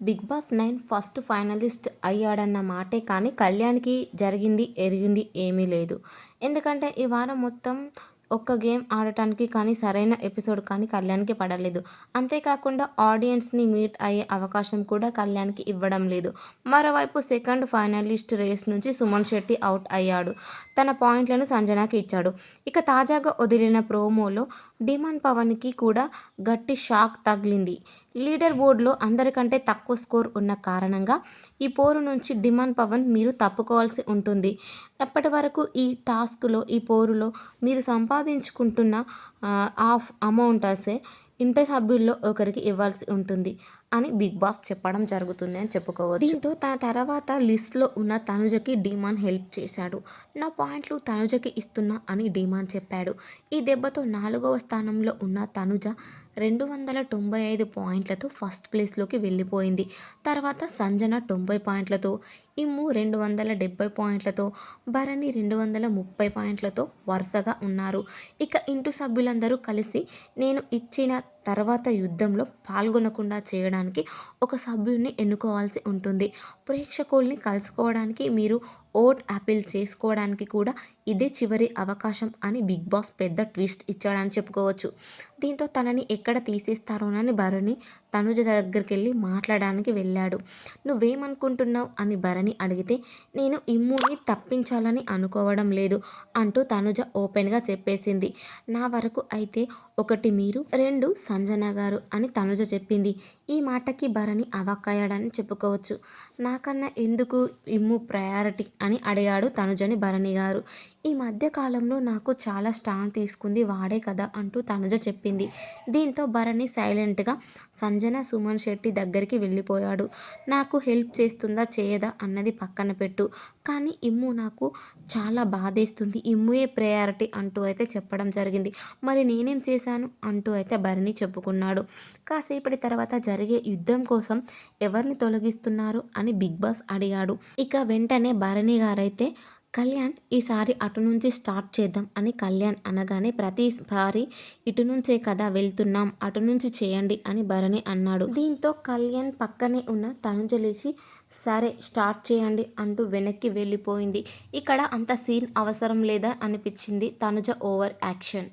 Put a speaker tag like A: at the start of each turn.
A: Big boss nine first finalist అయ్యాడన్న మాటే కానీ కళ్యాణ్కి జరిగింది ఎరిగింది ఏమీ లేదు. ఎందుకంటే ఈ వారం మొత్తం ఒక్క గేమ్ ఆడటానికి కానీ సరైన ఎపిసోడ్ కానీ కళ్యాణ్కి పడలేదు. అంతేకాకుండా ఆడియన్స్ని మీట్ అయ్యే అవకాశం కూడా కళ్యాణ్కి ఇవ్వడం లేదు. మరోవైపు సెకండ్ ఫైనలిస్ట్ రేస్ నుంచి సుమన్ శెట్టి అవుట్ అయ్యాడు. తన పాయింట్లను సంజనాకి ఇచ్చాడు. ఇక తాజాగా వదిలిన ప్రోమోలో డిమాండ్ పవన్కి కూడా గట్టి షాక్ తగిలింది. లీడర్ బోర్డులో అందరికంటే తక్కువ స్కోర్ ఉన్న కారణంగా ఈ పోరు నుంచి డిమాండ్ పవన్ మీరు తప్పుకోవాల్సి ఉంటుంది. ఎప్పటి వరకు ఈ టాస్క్లో ఈ పోరులో మీరు సంపాదించుకుంటున్న ఆఫ్ అమౌంట్ అసే ఇంటర్ సభ్యుల్లో ఒకరికి ఇవ్వాల్సి ఉంటుంది అని బిగ్ బాస్ చెప్పడం జరుగుతుంది అని చెప్పుకోవచ్చు. దీంతో తన తర్వాత లిస్ట్లో ఉన్న తనుజకి డిమాండ్ హెల్ప్ చేశాడు. నా పాయింట్లు తనుజకి ఇస్తున్నా అని డిమాండ్ చెప్పాడు. ఈ దెబ్బతో నాలుగవ స్థానంలో ఉన్న తనుజ రెండు వందల తొంభై ఐదు పాయింట్లతో ఫస్ట్ ప్లేస్లోకి వెళ్ళిపోయింది. తర్వాత సంజన తొంభై పాయింట్లతో ఇమ్ము రెండు వందల డెబ్బై పాయింట్లతో భరణి రెండు వందల ముప్పై పాయింట్లతో వరుసగా ఉన్నారు. ఇక ఇంటి సభ్యులందరూ కలిసి నేను ఇచ్చిన తర్వాత యుద్ధంలో పాల్గొనకుండా చేయడానికి ఒక సభ్యుడిని ఎన్నుకోవాల్సి ఉంటుంది. ప్రేక్షకుల్ని కలుసుకోవడానికి మీరు ఓట్ అపీల్ చేసుకోవడానికి కూడా ఇదే చివరి అవకాశం అని బిగ్ బాస్ పెద్ద ట్విస్ట్ ఇచ్చాడని చెప్పుకోవచ్చు. దీంతో తనని ఎక్కడ తీసేస్తారోనని భరణి తనుజ దగ్గరికి వెళ్ళి మాట్లాడడానికి వెళ్ళాడు. నువ్వేమనుకుంటున్నావు? అని భరణి అడిగితే నేను ఇమ్ముని తప్పించాలని అనుకోవడం లేదు అంటూ తనుజ ఓపెన్గా చెప్పేసింది. నా వరకు అయితే ఒకటి మీరు రెండు సంజన గారు అని తనుజ చెప్పింది. ఈ మాటకి భరణి అవాక్కయ్యాడని చెప్పుకోవచ్చు. నాకన్నా ఎందుకు ఇమ్ము ప్రయారిటీ? అని అడిగాడు తనుజని భరణి గారు. ఈ మధ్య కాలంలో నాకు చాలా స్టాండ్ తీసుకుంది వాడే కదా అంటూ తనుజ చెప్పింది. దీంతో భరణి సైలెంట్గా సంజన సుమన్ శెట్టి దగ్గరికి వెళ్ళిపోయాడు. నాకు హెల్ప్ చేస్తుందా చేయదా అన్నది పక్కన పెట్టు. కానీ ఇమ్ము నాకు చాలా బాధేస్తుంది. ఇమ్ముయే ప్రయారిటీ అంటూ అయితే చెప్పడం జరిగింది. మరి నేనేం చేశాను అంటూ అయితే భరణి చెప్పుకున్నాడు. కాసేపటి తర్వాత జరిగే యుద్ధం కోసం ఎవరిని తొలగిస్తున్నారు అని బిగ్ బాస్ అడిగాడు. ఇక వెంటనే భరణి గారైతే కళ్యాణ్ ఈసారి అటు నుంచి స్టార్ట్ చేద్దాం అని కళ్యాణ్ అనగానే ప్రతిసారి ఇటు నుంచే కదా వెళ్తున్నాం అటు నుంచి చేయండి అని భరణి అన్నాడు. దీంతో కళ్యాణ్ పక్కనే ఉన్న తనుజలేసి సరే స్టార్ట్ చేయండి అంటూ వెనక్కి వెళ్ళిపోయింది. ఇక్కడ అంత సీన్ అవసరం లేదా అనిపించింది తనుజ ఓవర్ యాక్షన్.